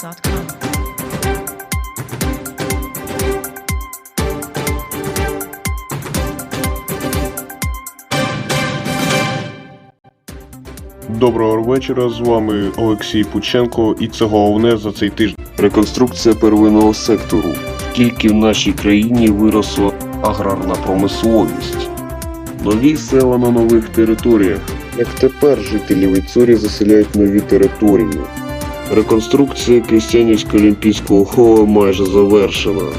SoundCloud.com. Доброго вечора, з вами Олексій Пученко, і це головне за цей тиждень. Реконструкція первинного сектору. Скільки в нашій країні виросла аграрна промисловість. Нові села на нових територіях. Як тепер жителі Вейцурі заселяють нові території. Реконструкція Крістянівського олімпійського холу майже завершена.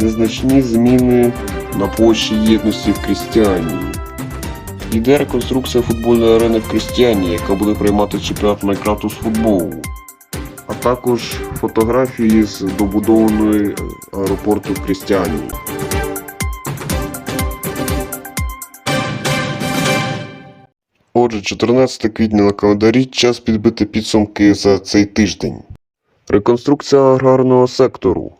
Незначні зміни на площі єдності в Крістіанії. Йде реконструкція футбольної арени в Крістіані, яка буде приймати чемпіонат Майнкрафту з футболу а також фотографії з добудованої аеропорту в Крістіанії. Отже, 14 квітня на календарі час підбити підсумки за цей тиждень. Реконструкція аграрного сектору.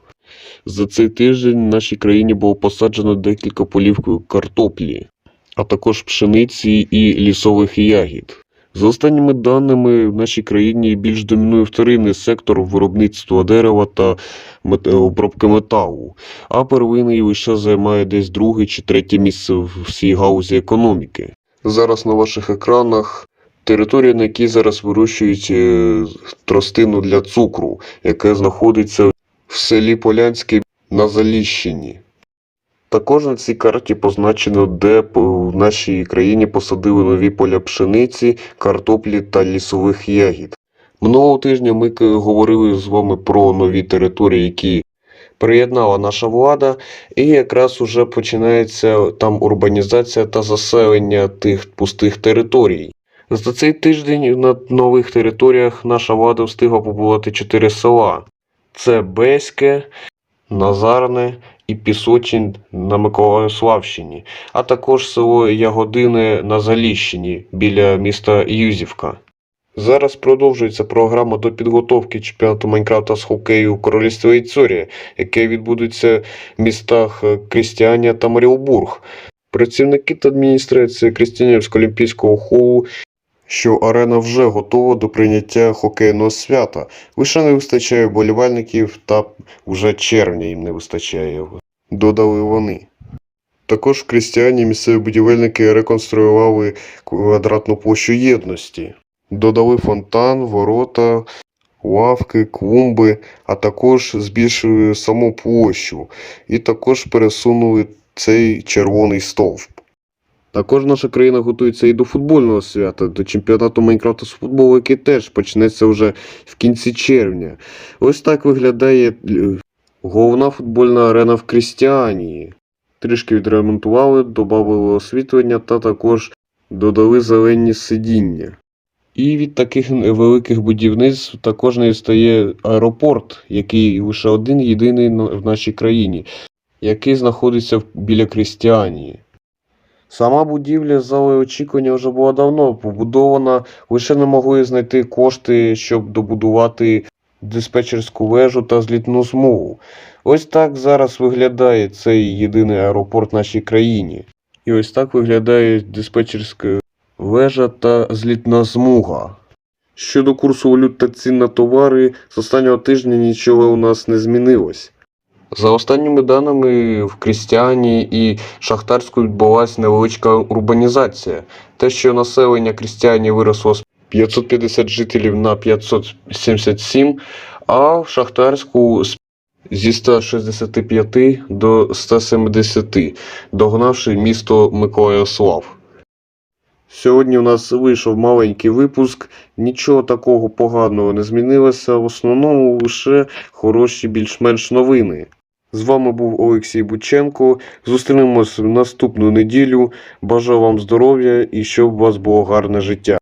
За цей тиждень в нашій країні було посаджено декілька полів картоплі, а також пшениці і лісових ягід. За останніми даними, в нашій країні більш домінує вторинний сектор виробництва дерева та обробки металу, а первинний лише займає десь друге чи третє місце в всій гаузі економіки. Зараз на ваших екранах територія, на якій зараз вирощують е, тростину для цукру, яка знаходиться в селі Полянське на Заліщині. Також на цій карті позначено, де в нашій країні посадили нові поля пшениці, картоплі та лісових ягід. Минулого тижня ми говорили з вами про нові території, які приєднала наша влада, і якраз уже починається там урбанізація та заселення тих пустих територій. За цей тиждень на нових територіях наша влада встигла побувати чотири села: це Беське, Назарне і Пісочин на Миколаївславщині, а також село Ягодине на Заліщині біля міста Юзівка. Зараз продовжується програма до підготовки чемпіонату Майнкрафта з хокею у королівстві Іцорія, яке відбудеться в містах е, Крістіанія та Маріубург. Працівники та адміністрація Крістіанівського олімпійського холу, що арена вже готова до прийняття хокейного свята. Лише не вистачає вболівальників та вже червня їм не вистачає, додали вони. Також в Крістіані місцеві будівельники реконструювали квадратну площу єдності. Додали фонтан, ворота, лавки, клумби, а також збільшили саму площу і також пересунули цей червоний стовп. Також наша країна готується і до футбольного свята, до чемпіонату Майнкрафту з футболу, який теж почнеться вже в кінці червня. Ось так виглядає е, головна футбольна арена в Крістіанії. Трішки відремонтували, додали освітлення та також додали зелені сидіння. І від таких великих будівництв також не відстає аеропорт, який лише один єдиний в нашій країні, який знаходиться біля Крістіанії. Сама будівля з залою очікування вже була давно побудована, лише не могли знайти кошти, щоб добудувати диспетчерську вежу та злітну смугу. Ось так зараз виглядає цей єдиний аеропорт в нашій країні. І ось так виглядає диспетчерська вежа та злітна смуга. Щодо курсу валют та цін на товари, з останнього тижня нічого у нас не змінилось. За останніми даними, в Крістіані і Шахтарську відбулася невеличка урбанізація. Те, що населення Крістіані виросло з 550 жителів на 577, а в Шахтарську зі 165 до 170, догнавши місто Миколаївслав. Сьогодні у нас вийшов маленький випуск, нічого такого поганого не змінилося, в основному лише хороші більш-менш новини. З вами був Олексій Бученко. Зустрінемось наступну неділю. Бажаю вам здоров'я і щоб у вас було гарне життя.